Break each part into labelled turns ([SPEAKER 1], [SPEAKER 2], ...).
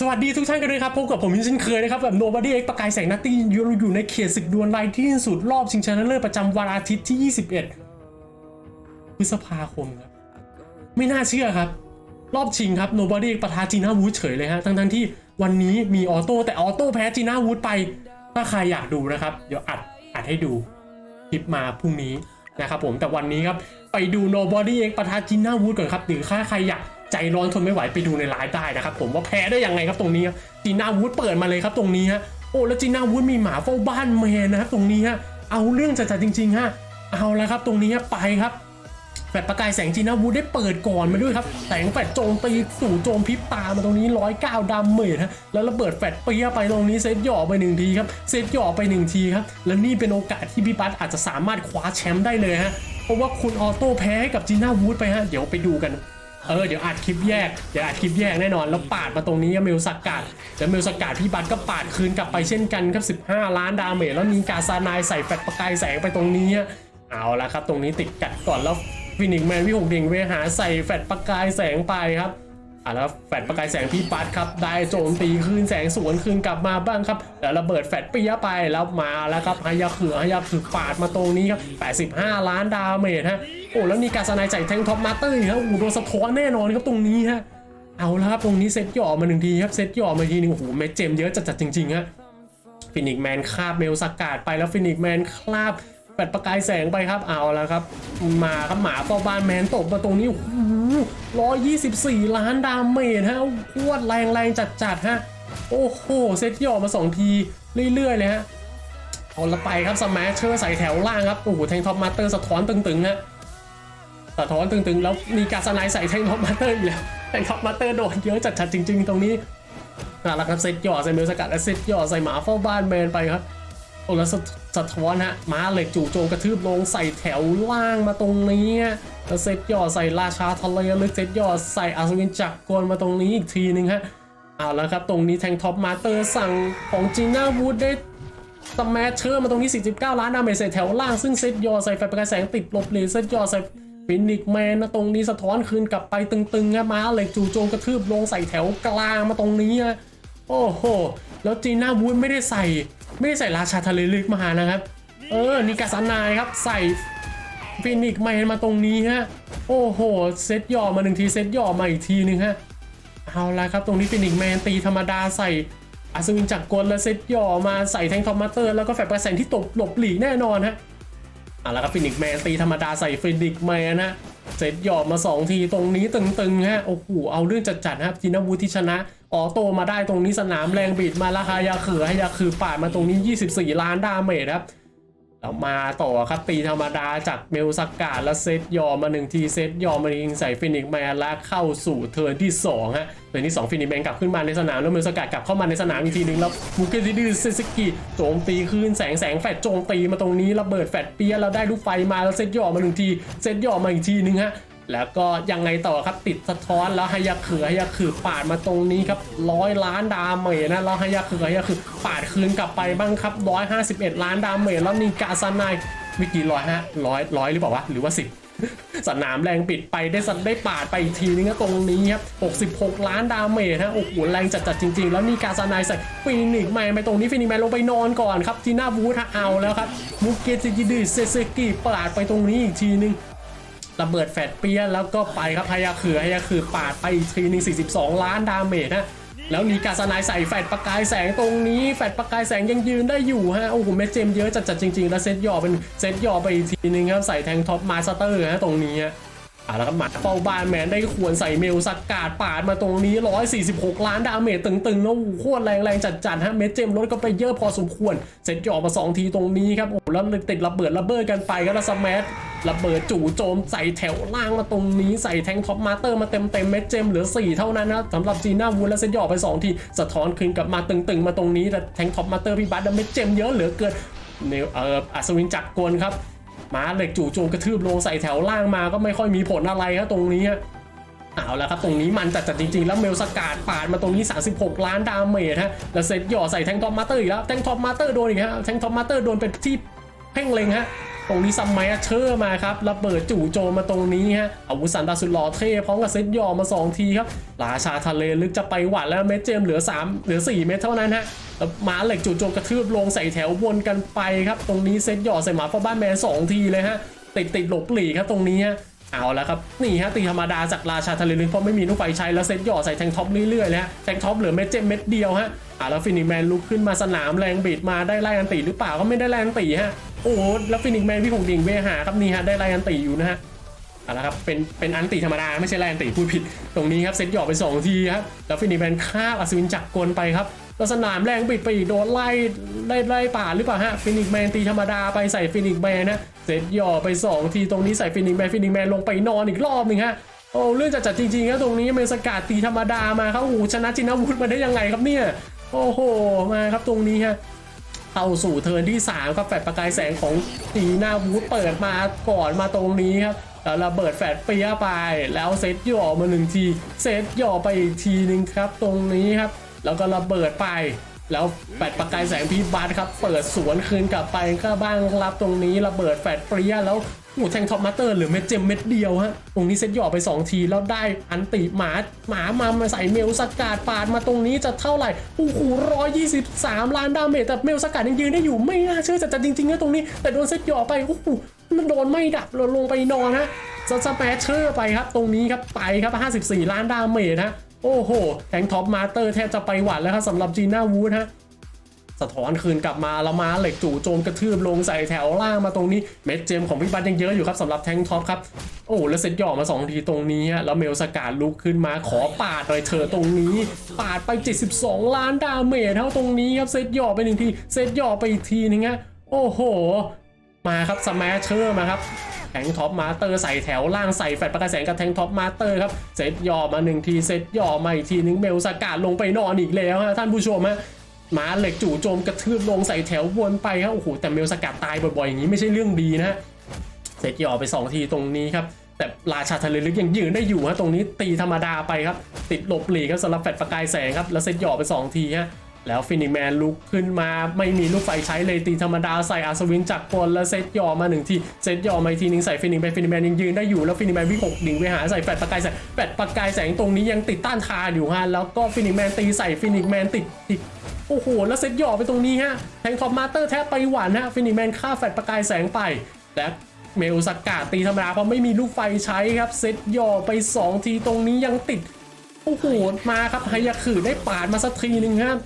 [SPEAKER 1] สวัสดีทุกท่านกันด้วยครับพบกับผมเช่นเคยนะครับแบบ Nobody X ประกายแสงนักตีอยู่อยู่ในเขตศึกดวลไลน์ที่สุดรอบชิงชนะเลิศประจำวันอาทิตย์ที่ 21 พฤษภาคมครับ ไม่น่าเชื่อครับ รอบชิงครับ Nobody X ปะทะจีน่าวูดเฉยเลยฮะทั้งทั้งที่วันนี้มีออโต้แต่ออโต้แพ้จีน่าวูดไป ถ้าใครอยากดูนะครับ เดี๋ยวอัดอัดให้ดูคลิปมาพรุ่งนี้นะครับผมแต่วันนี้ครับไปดู Nobody X ปะทะจินนาวูดก่อนครับหรือถ้าใครอยาก ใจร้อนทนไม่ไหวไปดูในไลฟ์ได้นะครับผมว่าแพ้ได้ยังไงครับตรงนี้จินนาวูดเปิดมาเลยครับตรงนี้ฮะโอ้แล้วจินนาวูดมีหมาเฝ้าบ้านแมนนะครับตรงนี้ฮะเอาเรื่องจัดๆจริงๆฮะเอาแล้วครับตรงนี้ไปครับแฟดประกายแสงจีน่าวูดได้เปิดก่อนมาด้วยครับแสงแฟดโจมตีสู่โจมพิบตามาตรงนี้ร้อยเก้าดาเมจฮะแล้วระเบิดแฟดเปียไปตรงนี้เซตหย่อไปหนึ่งทีครับเซตหย่อไปหนึ่งทีครับแล้วนี่เป็นโอกาสที่พี่บัสอาจจะสามารถคว้าแชมป์ได้เลยฮะเพราะว่าคุณออโต้แพ้ให้กับจีน่าวูดไปฮะเดี๋ยวไปดูกัน เออเดี๋ยวอัดคลิปแยกเดี๋ยวอัดคลิปแยกแน่นอนแล้วปาดมาตรงนี้เมลสกัดแล้วเมลสกัดพี่บัตก็ปาดคืนกลับไปเช่นกันครับ 15 ล้านดาเมจแล้วมีกาซานายใส่แฟลชประกายแสงไปตรงนี้ เอาละครับ ตรงนี้ติดกัดก่อนแล้วฟินิกแมนวิหกเด่งเวหาใส่แฟลชประกายแสงไปครับ อะแล้วแฟลชประกายแสงพี่ปัดครับ ได้โจมตีคืนแสงสวนคืนกลับมาบ้างครับ แล้วระเบิดแฟลชปียไปแล้วมาแล้วครับฮายาคือฮายาคือปาดมาตรงนี้ครับ 85 ล้านดาเมจฮะโอ้แล้วมีกาซานายใส่แทงท็อปมาเตอร์อีกครับโอ้โดนสะท้อนแน่นอนครับตรงนี้ฮะเอาละครับตรงนี้เซตหย่อมาหนึ่งทีครับเซตหย่อมาทีหนึงโอ้โหเม็ดเจมเยอะจัดๆจริงๆฮะฟินิกแมนคาบเมลสกัดไปแล้วฟินิกแมนคาบแปดประกายแสงไปครับเอาแล้วครับ มาครับหมาเฝ้าบ้านแมนตบมาตรงนี้ร้ ยยี่สิบสี่ล้านดาเมจฮะพวดแรงแรงจัดจัดๆฮะ โอ้โห เซตที่ออกมาสองทีเรื่อย ๆ เลยฮะเอาละไปครับสมาร์เชอร์ใส่แถวล่างครับ โอ้โห แทงท็อปมาสเตอร์สะท้อนตึงๆฮะสะท้อนตึงๆ แล้วมีการสไนใส่แทงท็อปมาสเตอร์อีกแล้วแทงท็อปมาสเตอร์โดนเยอะจัดๆจริง ๆ ตรงนี้เอาละครับเซตหย่อใส่เมลสกัดและเซตหย่อใส่หมาเฝ้าบ้านแมนไปครับ โอ้แล้วสะสะท้อนฮะม้าเหล็กจู่โจมกระทืบลงใส่แถวล่างมาตรงนี้แล้วเซตย่อใส่ราชาทะเลลึกเซตย่อใส่อัศวินจักรกลมาตรงนี้อีกทีหนึงฮะเอาและครับตรงนี้แทงท็อปมาเตอร์สั่งของจีน่าวูดได้สแมชเชอร์มาตรงนี้ 49 ล้านดาเมจใส่แถวล่างซึ่งเซตย่อใส่ไฟประกายแสงติดลบเลยเซตย่อใส่ฟินิกแมนนะตรงนี้สะท้อนคืนกลับไปตึงๆนะม้าเหล็กจู่โจมกระทืบลงใส่แถวกลางมาตรงนี้ โอ้โห แล้วจีน่าวูดไม่ได้ใส่ ไม่ได้ใส่ราชาทะเลลึกมานะครับ เออนิกาซานายครับใส่ฟินิกแมนมาตรงนี้ฮะ โอ้โห เซตย่อมาหนึ่งที เซตย่อมาอีกทีหนึงฮะ เอาละครับ ตรงนี้ฟินิกแมนตีธรรมดาใส่อัศวินจักรกลและเซตย่อมาใส่แทงทอมมาเตอร์ แล้วก็แฟร์ประแสงที่ตบหลบหลีกแน่นอนฮะ เอาละครับฟินิกแมนตีธรรมดาใส่ฟินิกแมนนะ เสร็จหยอบมา 2 ทีตรงนี้ตึงๆฮะโอ้โหเอาเรื่องจัดๆครับจินาวูที่ชนะออโตมาได้ตรงนี้สนามแรงบิดมาแล้วฮายาคือฮายาคือปาดมาตรงนี้ 24 ล้านดาเมจครับ แล้วมาต่อครับตีธรรมดาจากเมลสกาดแล้วเซตยอมมาหนึ่งทีเซตยอมมายิงใส่ฟินิกแมนแล้วเข้าสู่เทิร์นที่2ฮะเทิร์นที่2ฟินิกแมนกลับขึ้นมาในสนามแล้วเมลสกาดกลับเข้ามาในสนามอีกทีหนึงแล้วมูเกติดิเซสกิโจมตีคืนแสงแสงแฟดโจมตีมาตรงนี้ระเบิดแฟดเปียแล้วได้ลูกไฟมาแล้วเซตยอมมาหนึ่งทีเซตยอมมาอีกทีหนึงฮะ แล้วก็ยังไงต่อครับติดสะท้อนแล้วฮายาคือฮายาคือปาดมาตรงนี้ครับร้อยล้านดาเมจนะแล้วฮายาคือฮายาคือปาดคืนกลับไปบ้างครับร้อยห้าสิบเอ็ดล้านดาเมจแล้วมีกาซานายวิกี่ร้อยฮะร้อยร้อยหรือเปล่าวะหรือว่าสิบสนามแรงปิดไปได้สัตได้ปาดไปอีกทีนึงก็ตรงนี้ครับ 66 ล้านดาเมจฮะโอ้โหแรงจัดๆจริง ๆ แล้วนี่กาซานายใส่ฟินิกแมนไปตรงนี้ฟินิกแมนลงไปนอนก่อนครับทีน่าบูธเอาแล้วครับ มุกเกจิจิดืเซเซกิปาดไปตรงนี้อีกทีนึง ระเบิดแฟดเปียแล้วก็ไปครับฮายาคือฮายาคือปาดไปอีกทีหนึง42 ล้านดาเมจนะแล้วมีกาสนายใส่แฟดประกายแสงตรงนี้ แฟดประกายแสงยังยืนได้อยู่ฮะโอ้โหเม็ดเจมเยอะจัดๆจริงๆ แล้วเซตย่อเป็นเซตย่อไปอีกทีนึงครับใส่แทงท็อปมาสเตอร์ฮะตรงนี้ฮะอะแล้วก็หมัดเฝ้าบ้านแมนได้ควรใส่เมลสกาดปาดมาตรงนี้ 146 ล้านดาเมจตึงๆแล้วโอ้โหโคตรแรงแรงจัดๆฮะเม็ดเจมลดก็ไปเยอะพอสมควรเซตย่อมาสองทีตรงนี้ครับโอ้โหแล้วติดระเบิดระเบิดกันไปก็แล้วสแมท ระเบิดจู่โจมใส่แถวล่างมาตรงนี้ใส่แทงท็อปมาเตอร์มาเต็มเต็มเม็ดเจมเหลือ 4 เท่านั้นนะสำหรับจีน่าวูดและเซนยออไป 2 ที สะท้อนคืนกลับมาตึงๆ มาตรงนี้แต่แทงท็อปมาเตอร์พี่บัตเม็ดเจมเยอะเหลือเกินเนวเอ่ออัศวินจักรกลครับมาเหล็กจู่โจมกระทืบลงใส่แถวล่างมาก็ไม่ค่อยมีผลอะไรครับตรงนี้ฮะเอาล้วครับตรงนี้มันจัดจัดจริงๆ แล้วเมลสกาดปาดมาตรงนี้ 36 ล้านดาเมจฮะแล้วเซตหย่อใส่แทงท็อปมาเตอร์อีกแล้วแทงท็อปมาเตอร์โดนอีกฮะแทงท็อปมาเตอร์โดนเป็นที่เพ่งเล็งฮะ ตรงนี้ซัมไมเชอร์มาครับระเบิดจู่โจมมาตรงนี้ฮะอาวุธสันดาสุดหล่อเท่พร้อมกับเซตยอมา 2 ทีครับราชาทะเลลึกจะไปหวัดแล้วเม็ดเจมส์เหลือ 3 เหลือ 4 เม็ดเท่านั้นฮะแล้วม้าเหล็กจู่โจมกระทืบลงใส่แถววนกันไปครับ ตรงนี้เซตหยอใส่หมาฟ้าบ้านแมนสองทีเลยฮะติดติดหลบหลีกครับตรงนี้ฮะเอาแล้วครับนี่ฮะตีธรรมดาจากราชาทะเลลึกเพราะไม่มีลูกไฟใช้แล้วเซตหยอใส่แทงท็อปเรื่อยๆเลยฮะแทงท็อปเหลือเม็ดเจมส์เม็ดเดียวฮะอ่าแล้วฟินิแมนลุกขึ้นมาสนามแรงบีดมาได้ไล่อันตีหรือเปล่าก็ไม่ได้ไล่อันตีฮะ โอ้โหแล้วฟินิกแมนพี่หงดิ่งเวหาครับนี่ฮะได้ไล่อันตีอยู่นะฮะเอาละครับเป็นเป็นอันติธรรมดาไม่ใช่แรอันติพูดผิดตรงนี้ครับเซตหยอกไป 2 ทีครับแล้วฟินิกแมนฆ่าอัศวินจักรกลไปครับแล้วสนามแรงบิดไปอีกโดนไล่ไล่ไล่ป่าหรือเปล่าฮะฟินิกแมนตีธรรมดาไปใส่ฟินิกแมนนะเซตหยอกไป 2 ทีตรงนี้ใส่ฟินิกแมนฟินิกแมนลงไปนอนอีกรอบหนึ่งฮะโอ้เรื่องจัดจัดจริงๆครับตรงนี้เมสกาดตีธรรมดามาครับโอ้ชนะจินาวุฒิมาได้ยังไงครับเนี่ยโอ้โหมาครับตรงนี้ฮะ เข้าสู่เทิร์นที่ 3 ครับแฟดประกายแสงของตีหน้าวูดเปิดมาก่อนมาตรงนี้ครับแล้วระเบิดแฟดเปียไป แล้วเซตหย่อมาหนึ่งที เซตหย่อไปอีกทีหนึ่งครับ ตรงนี้ครับ แล้วก็ระเบิดไป แล้วแฟลชประกายแสงพีบัสครับ เปิดสวนคืนกลับไปก็บ้างรับตรงนี้ระเบิดแฟลชเปรี้ยแล้วหูแทงท็อปมาเตอร์หรือเม็ดเจมเม็ดเดียวฮะ ตรงนี้เซตหย่อไป 2 ที แล้วได้อันติหมาหมามามาใส่เมลสกัดปาดมาตรงนี้จะเท่าไหร่โอ้โหร้อยยี่สิบสามล้านดาเมจแต่เมลสกัดยังยืนได้อยู่ไม่น่าเชื่อจะจะจริงๆนะตรงนี้ แต่โดนเซตหย่อไปโอ้โหมันโดนไม่ดับลงลงไปนอนฮะจะสแปเชอร์ไปครับ ตรงนี้ครับไปครับ 54 ล้านดาเมจฮะ โอ้โหแทงท็อปมาสเตอร์แทบจะไปหวัดแล้วครับสำหรับจีน่าวูดฮะสะท้อนคืนกลับมาแล้วมาเหล็กจู่โจมกระทืบลงใส่แถวล่างมาตรงนี้เม็ดเจมของพี่บัตยังเยอะอยู่ครับสำหรับแทงท็อปครับโอ้แล้วเซตหย่อมา2ทีตรงนี้ฮะแล้วเมลสกาดลุกขึ้นมาขอปาดเลยเธอตรงนี้ ปาดไป 72 ล้านดาเมจเท่าตรงนี้ครับเซตหย่อไปหนึ่งทีเซตหย่อไปอีกทีนึงฮะโอ้โห มาครับสมาเชอร์มาครับ แทงท็อปมาสเตอร์ใส่แถวล่างใส่แฟลชประกายแสงกับแทงท็อปมาสเตอร์ครับเซตย่อมาหนึ่งทีเซตย่อมาอีกทีนึงเมลสกาดลงไปนอนอีกแล้วฮะท่านผู้ชมฮะหมาเหล็กจู่โจมกระทืบลงใส่แถววนไปครับโอ้โหแต่เมลสกัดตายบ่อยๆอย่างนี้ไม่ใช่เรื่องดีนะฮะเสร็จหย่อไป 2 ทีตรงนี้ครับแต่ราชาทะเลลึกยังยืนได้อยู่ฮะตรงนี้ตีธรรมดาไปครับ ติดหลบหลีกครับสำหรับแฟลชประกายแสงครับแล้วเซตหย่อไป 2 ทีฮะ แล้วฟินิกแมนลุกขึ้นมาไม่มีลูกไฟใช้เลยตีธรรมดาใส่อัศวินจักรกลแล้วเซตย่อมาหนึ่งทีเซตย่อมาทีหนึงใส่ฟินิกแมนฟินิกแมนยังยืนได้อยู่แล้วฟินิกแมนวิ่งหกดิ่งไปหาใส่แฟลชประกายแสงแฟลชประกายแสงตรงนี้ยังติดต้านทานอยู่ฮะแล้วก็ฟินิกแมนตีใส่ฟินิกแมนติดติดโอ้โหแล้วเซตย่อไปตรงนี้ฮะแทงท็อปมาเตอร์แทบไปหวานฮะฟินิกแมนฆ่าแฟลชประกายแสงไปและเมลสกัดตีธรรมดาเพราะไม่มีลูกไฟใช้ครับเซตย่อไป 2 ทีตรงนี้ยังติดโอ้โหมาครับไฮยาคือได้ปาดมาสักทีหนึ่งครับ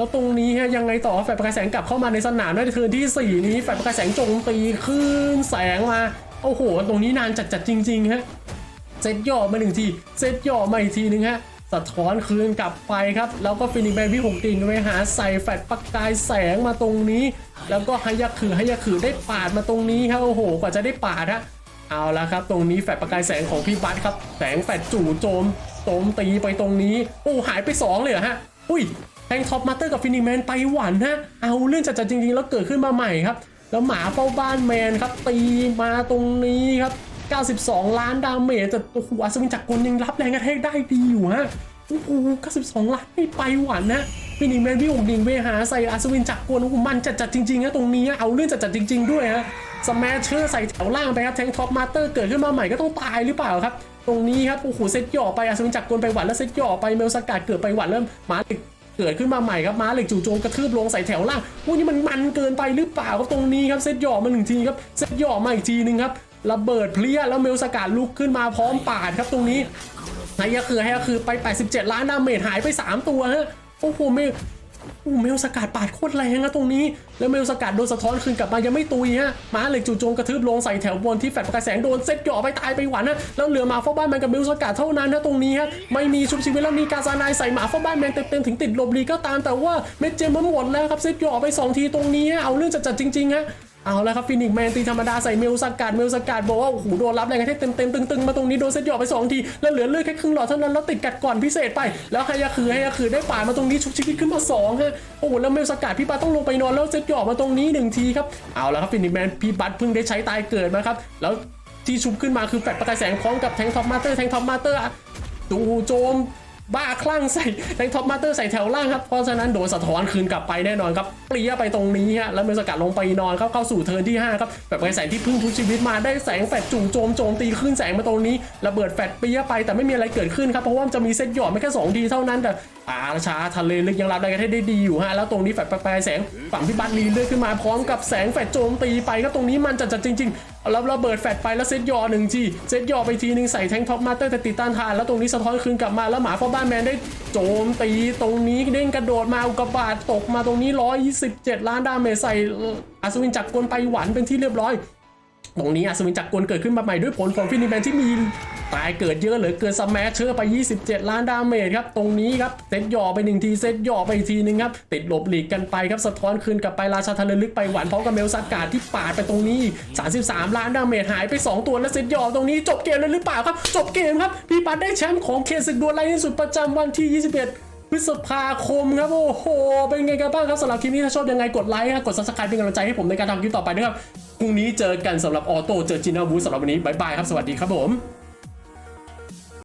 [SPEAKER 1] แล้วตรงนี้ฮะยังไงต่อแฟลประกายแสงกลับเข้ามาในสนามด้วยเทิร์นที่ 4 นี้แฟลประกายแสงโจมตีขึ้นแสงมาโอ้โห ตรงนี้นานจัดๆจริงๆฮะเซตย่อมาหนึ่งทีเซตย่อมาอีกทีหนึ่งฮะสะท้อนคืนกลับไปครับ แล้วก็ฟินิกแมนพี่หกติงไปหาใส่แฟลชประกายแสงมาตรงนี้ แล้วก็ฮายาคือฮายาคือได้ปาดมาตรงนี้ครับโอ้โห กว่าจะได้ปาดฮะเอาละครับ ตรงนี้แฟลชประกายแสงของพี่บัตครับ แสงแฟลชจู่โจมโจมตีไปตรงนี้ โอ้หายไปสองเลยฮะอุ้ย แทงท็อปมาเตอร์กับฟินิกแมนไปหวันฮะเอาเรื่องจัดๆจริงๆ แล้วเกิดขึ้นมาใหม่ครับ แล้วหมาเฝ้าบ้านแมนครับ ตีมาตรงนี้ครับ 92 ล้านดาเมจแต่โอ้โหอัศวินจักรกลยังรับแรงกระแทกได้ดีอยู่ฮะโอ้โห92 ล้านไม่ไปหวานนะฟินิกแมนพี่หงดิงเวหาใส่อัศวินจักรกลโอ้โหมันจัดจัดๆจริงๆนะตรงนี้เอาเรื่องจัดจัดๆจริง ๆด้วยฮะสแมชเชอร์ใส่แถวล่างไปครับแทงท็อปมาเตอร์เกิดขึ้นมาใหม่ก็ต้องตายหรือเปล่าครับ ตรงนี้ครับโอ้โหเซตหย่อไปอัศวินจักรกลไปหวันแล้วเซตหย่อไปเมลสกัดเกิดไปหวันเริ่มมาเหล็ก เกิดขึ้นมาใหม่ครับม้าเหล็กจู่โจมกระทืบลงใส่แถวล่างโอ้นี่มันมันเกินไปหรือเปล่าครับตรงนี้ครับเซตหย่อมาหนึ่งทีครับเซตหย่อมาอีกทีหนึงครับระเบิดเพลียแล้วเมลสกัดลุกขึ้นมาพร้อมปาดครับตรงนี้ไฮยาคือไฮยาคือไป 87 ล้านดาเมจหายไป 3 ตัวฮะโอ้โหเมล อ้เมลสกัดปาดโคตรแรงนะตรงนี้ แล้วเมลสกัดโดนสะท้อนคืนกลับมายังไม่ตุยฮะม้าเหล็กจู่โจมกระทืบลงใส่แถวบนที่แฟลชประกายแสงโดนเซ็ตหย่อไปตายไปหวันนะแล้วเหลือหมาเฝ้าบ้านแมนกับเมลสกัดเท่านั้นนะตรงนี้ฮะไม่มีชุบชีวิตแล้วมีกาซานายใส่หมาเฝ้าบ้านแมนเต็มๆถึงติดลบลีก็ตามแต่ว่าเมจเจมมันหมดแล้วครับเซ็ตหย่อไปสองทีตรงนี้เอาเรื่องจัดๆจริงๆฮะ เอาแล้วครับฟินิกแมนตีธรรมดาใส่เมลสกัดเมลสกัดบอกว่าโอ้โหโดนรับแรงกระแทกเต็มเต็มตึงๆมาตรงนี้โดนเซตหยอไป 2 ที แล้วเหลือเลือดแค่ครึ่งหลอดเท่านั้นแล้วติดกัดก่อนพิเศษไป แล้วฮยาคือฮยาคือได้ป่ามาตรงนี้ชุบชีวิตขึ้นมา2ฮะโอ้โหแล้วเมลสกัดพี่บัตต้องลงไปนอนแล้วเซตหยอมาตรงนี้ 1 ทีครับเอาแล้วครับฟินิกแมนพี่บัตเพิ่งได้ใช้ตายเกิดมาครับแล้วที่ชุบขึ้นมาคือแฟลชประกายแสงพร้อมกับแทงท็อปมาเตอร์แทงท็อปมาเตอร์จู่โจม บ้าคลั่งใส่แทงท็อปมาเตอร์ใส่แถวล่างครับ เพราะฉะนั้นโดนสะท้อนคืนกลับไปแน่นอนครับเปรี้ยไปตรงนี้ฮะแล้วเมสกัดลงไปนอนครับเข้าสู่เทิร์นที่ 5 ครับแบบไอแสงที่พึ่งทุกชีวิตมาได้แสงแฟดจู่โจมโจมตีขึ้นแสงมาตรงนี้ระเบิดแฟดเปรี้ยไปแต่ไม่มีอะไรเกิดขึ้นครับเพราะว่าจะมีเซตหยอดไม่แค่2ทีเท่านั้นแต่ป่าช้าทะเลลึกยังรับได้กันได้ดีอยู่ฮะแล้วตรงนี้แฟดประกายแสงฝั่งพี่บัตลีเลื่อนขึ้นมาพร้อมกับแสงแฟดโจมตีไปครับตรงนี้มันจะจัดจริง ๆ แล้วระเบิดแฟดไปแล้วเซตยอหนึ่งทีเซตยอไปทีหนึ่งใส่แทงท็อปมาเตอร์แต่ติดต้านทาน แล้วตรงนี้สะท้อนคืนกลับมาแล้วหมาพ่อบ้านแมนได้โจมตีตรงนี้เด้งกระโดดมาอุกบาทตกมาตรงนี้ 127 ล้านดาเมจใส่อัศวินจักรกลไปหวันเป็นที่เรียบร้อย ตรงนี้อัศวินจักรกลเกิดขึ้นมาใหม่ด้วยผลของฟินิแมนที่มี ตายเกิดเยอะเหลือเกินสแมัชเชอร์ไป 27 ล้านดาเมจครับ ตรงนี้ครับเซตหย่อไปหนึ่งทีเซตหย่อไปอีกทีนึงครับ ติดหลบหลีกกันไปครับ สะท้อนคืนกลับไปราชาทะเลลึกไปหวานพร้อมกับเมลซัดการ์ดที่ปาดไปตรงนี้ 33 ล้านดาเมจหายไป 2 ตัวแล้วเซตหย่อตรงนี้จบเกมเลยหรือเปล่าครับ จบเกมครับพี่ปัดได้แชมป์ของเคศึกดวลไลท์สุดประจำวันที่ 21พฤษภาคมครับ โอ้โห เป็นไงกันบ้างครับสำหรับคลิปนี้ถ้าชอบยังไงกดไลค์ครับกด subscribe เป็นกำลังใจให้ผมในการทำคลิปต่อไปด้วยครับพรุ่งนี้เจอกันสำหรับออโต้เจอจินาบูสำหรับวันนี้บายบายครับ สวัสดีครับผม